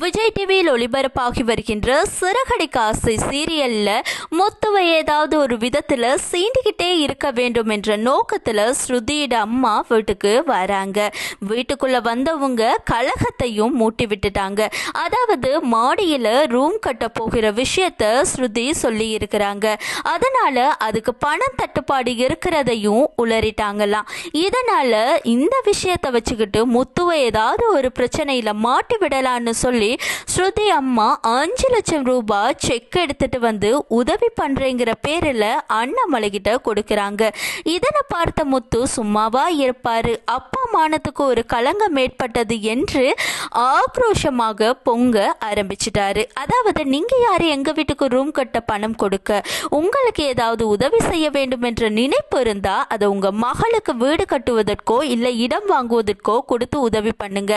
விஜய் டிவியில் ஒளிபரப்பாகி வருகின்ற சிறகடி காசை சீரியல்ல முத்துவை ஏதாவது ஒரு விதத்துல சீண்டிக்கிட்டே இருக்க வேண்டும் என்ற நோக்கத்துல ஸ்ருதியோட அம்மா வீட்டுக்கு வராங்க. வீட்டுக்குள்ள வந்தவங்க கழகத்தையும் மூட்டி விட்டுட்டாங்க. அதாவது மாடியில ரூம் கட்ட போகிற விஷயத்த ஸ்ருதி சொல்லி இருக்கிறாங்க. அதனால அதுக்கு பணம் தட்டுப்பாடு இருக்கிறதையும் உளறிட்டாங்களாம். இதனால இந்த விஷயத்தை வச்சுக்கிட்டு முத்துவை ஏதாவது ஒரு பிரச்சனையில மாட்டி விடலான்னு சொல்லி ஸ்ருதி அம்மா அஞ்சு லட்சம் ரூபாய் செக் எடுத்துட்டு வந்து உதவி பண்றேங்கிற பேரில் அண்ணாமலை கிட்ட கொடுக்குறாங்க. இதனை பார்த்த முத்து சும்மாவா இருப்பாரு. அப்பா மானத்துக்கு ஒரு களங்கம் ஏற்பட்டது என்று ஆக்ரோஷமாக பொங்க ஆரம்பிச்சிட்டாரு. அதாவது நீங்க யாரு? எங்க வீட்டுக்கு ரூம் கட்ட பணம் கொடுக்க? உங்களுக்கு ஏதாவது உதவி செய்ய வேண்டும் என்ற நினைப்பு இருந்தா அதை உங்க மகளுக்கு வீடு கட்டுவதற்கோ இல்லை இடம் வாங்குவதற்கோ கொடுத்து உதவி பண்ணுங்க.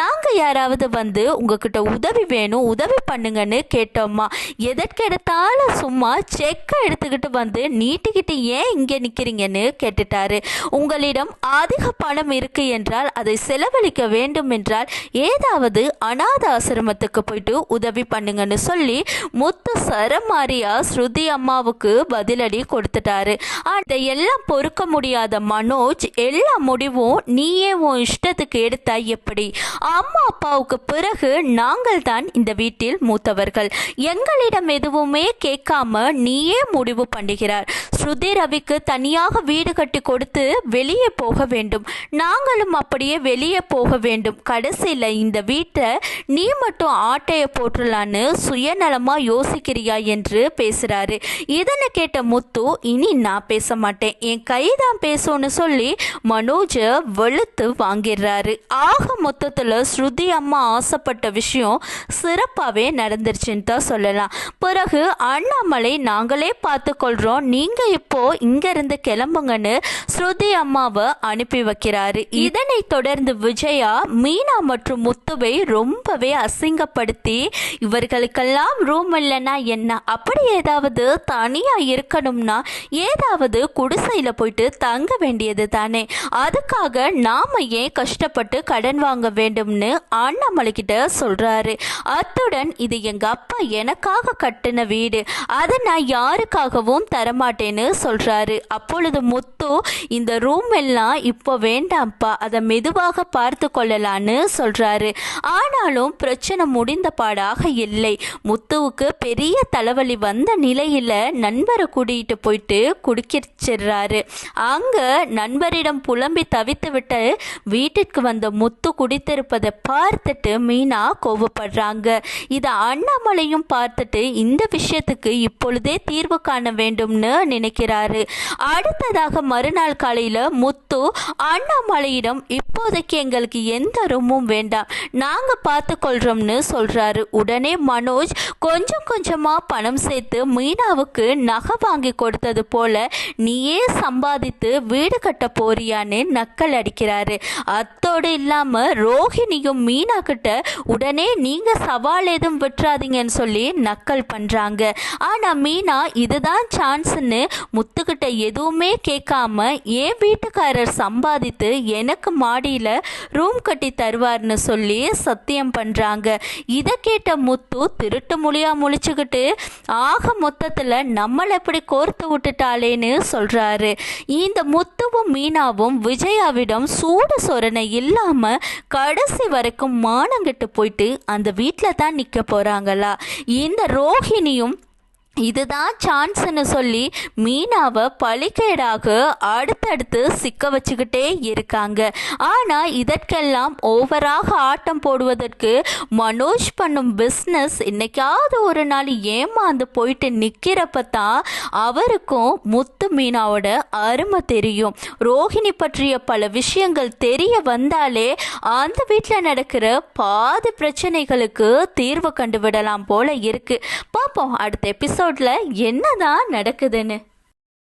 நாங்க யாராவது வந்து உங்ககிட்ட உதவி வேணும் உதவி பண்ணுங்கன்னு கேட்டோம்மா. எதற்கெடுத்தாலும் சும்மா செக்கை எடுத்துக்கிட்டு வந்து நீட்டிக்கிட்டு ஏன் இங்கே நிற்கிறீங்கன்னு கேட்டுட்டாரு. உங்களிடம் அதிக பணம் இருக்கு என்றால் அதை செலவழிக்க வேண்டும் என்றால் ஏதாவது அநாத ஆசிரமத்துக்கு போயிட்டு உதவி பண்ணுங்கன்னு சொல்லி முத்து சரமாரியா ஸ்ருதி அம்மாவுக்கு பதிலடி கொடுத்துட்டாரு. அதையெல்லாம் பொறுக்க முடியாத மனோஜ் எல்லா முடிவும் நீயே உன் இஷ்டத்துக்கு எடுத்தா எப்படி? அம்மா அப்பாவுக்கு பிறகு நாங்கள் தான் இந்த வீட்டில் மூத்தவர்கள். எங்களிடம் எதுவுமே கேட்காம நீயே முடிவு பண்ணுகிறார். ஸ்ருதி ரவிக்கு தனியாக வீடு கட்டி கொடுத்து வெளியே போக வேண்டும். நாங்களும் அப்படியே வெளியே போக வேண்டும். கடைசியில் இந்த வீட்டை நீ மட்டும் ஆட்டையை போட்டுடலான்னு சுயநலமாக யோசிக்கிறியா என்று பேசுகிறாரு இதனை கேட்ட முத்து இனி நான் பேச மாட்டேன். என் கைதான் பேசும்னு சொல்லி மனோஜ வெளுத்து வாங்கிடுறாரு. ஆக மொத்தத்தில் ஸ்ருதி அம்மா ஆசைப்பட்ட விஷயம் சிறப்பாகவே நடந்துருச்சுன்னு தான் சொல்லலாம். பிறகு அண்ணாமலை நாங்களே பார்த்துக்கொள்கிறோம் நீங்கள் நீங்க இப்போ இங்க இருந்து கிளம்புங்கன்னு ஸ்ருதி அம்மாவை அனுப்பி வைக்கிறாரு. இதனை தொடர்ந்து விஜயா மீனா மற்றும் முத்துவை ரொம்பவே அசிங்கப்படுத்தி இவர்களுக்கெல்லாம் ரூம் இல்லைன்னா என்ன? அப்படி ஏதாவது தனியா இருக்கணும்னா ஏதாவது குடிசையில போயிட்டு தங்க வேண்டியது தானே? அதுக்காக நாம ஏன் கஷ்டப்பட்டு கடன் வாங்க வேண்டும்னு அண்ணாமலை கிட்ட சொல்றாரு. அத்துடன் இது எங்க அப்பா எனக்காக கட்டின வீடு. அதை நான் யாருக்காகவும் தரமாட்டேன்னு சொல்றாரு. அப்பொழுது முத்து இந்த ரூம் எல்லாம் இப்போ வேண்டாம்ப்பா அதை மெதுவாக பார்த்து கொள்ளலான்னு சொல்றாரு. ஆனாலும் பிரச்சனை முடிந்த பாடாக இல்லை. முத்துவுக்கு பெரிய தலைவலி வந்த நிலையில நண்பரை கூட்டிகிட்டு போயிட்டு குடிக்கிச்சிடுறாரு அங்க நண்பரிடம் புலம்பி தவித்து விட்டு வீட்டிற்கு வந்த முத்து குடித்திருப்பதை பார்த்துட்டு மீனா கோவப்படுறாங்க. இதை அண்ணாமலையும் பார்த்துட்டு இந்த விஷயத்துக்கு இப்பொழுதே தீர்வு காண வேண்டும்னு நினைக்கிறாரு. அடுத்ததாக மறுநாள் காலையில முத்து அண்ணாமலையிடம் இப்போதைக்கு எங்களுக்கு எந்த ரூமும் வேண்டாம். நாங்க பார்த்து கொள்றோம்னு சொல்றாரு. உடனே மனோஜ் கொஞ்சம் கொஞ்சமா பணம் சேர்த்து மீனாவுக்கு நகை வாங்கி கொடுத்தது போல நீயே சம்பாதித்து வீடு கட்ட போறியான்னு நக்கல் அடிக்கிறாரு. அத்தோடு இல்லாம ரோஹிணியும் மீனா கிட்ட உடனே நீங்க சவால் எதுவும் விட்டுறாதீங்கன்னு சொல்லி நக்கல் பண்றாங்க. ஆனா மீனா இதுதான் சான்ஸ்ன்னு முத்துக்கிட்ட எதுவுமே கேட்காம என் வீட்டுக்காரர் சம்பாதித்து எனக்கு மாடியில் ரூம் கட்டி தருவார்னு சொல்லி சத்தியம் பண்ணுறாங்க இதை கேட்ட முத்து திருட்டு மொழியாக முழிச்சுக்கிட்டு ஆக மொத்தத்தில் நம்மளை எப்படி கோர்த்து விட்டுட்டாளேன்னு சொல்கிறாரு இந்த முத்துவும் மீனாவும் விஜயாவிடம் சூடு சொரணை இல்லாமல் கடைசி வரைக்கும் மானங்கிட்டு போயிட்டு அந்த வீட்டில் தான் நிற்க போகிறாங்களா இந்த ரோஹிணியும் இதுதான் சான்ஸ்னு சொல்லி மீனாவை பழிக்கேடாக அடுத்தடுத்து சிக்க வச்சுக்கிட்டே இருக்காங்க. ஆனால் இதற்கெல்லாம் ஓவராக ஆட்டம் போடுவதற்கு மனோஜ் பண்ணும் பிஸ்னஸ் இன்னைக்காவது ஒரு நாள் ஏமாந்து போயிட்டு நிற்கிறப்ப தான் அவருக்கும் முத்து மீனாவோட அருமை தெரியும். ரோஹிணி பற்றிய பல விஷயங்கள் தெரிய வந்தாலே அந்த வீட்டில் நடக்கிற பாதி பிரச்சனைகளுக்கு தீர்வு கண்டுவிடலாம் போல இருக்கு. பார்ப்போம் அடுத்த எபிசோட் எபிசோட்ல என்னதான் நடக்குதுன்னு.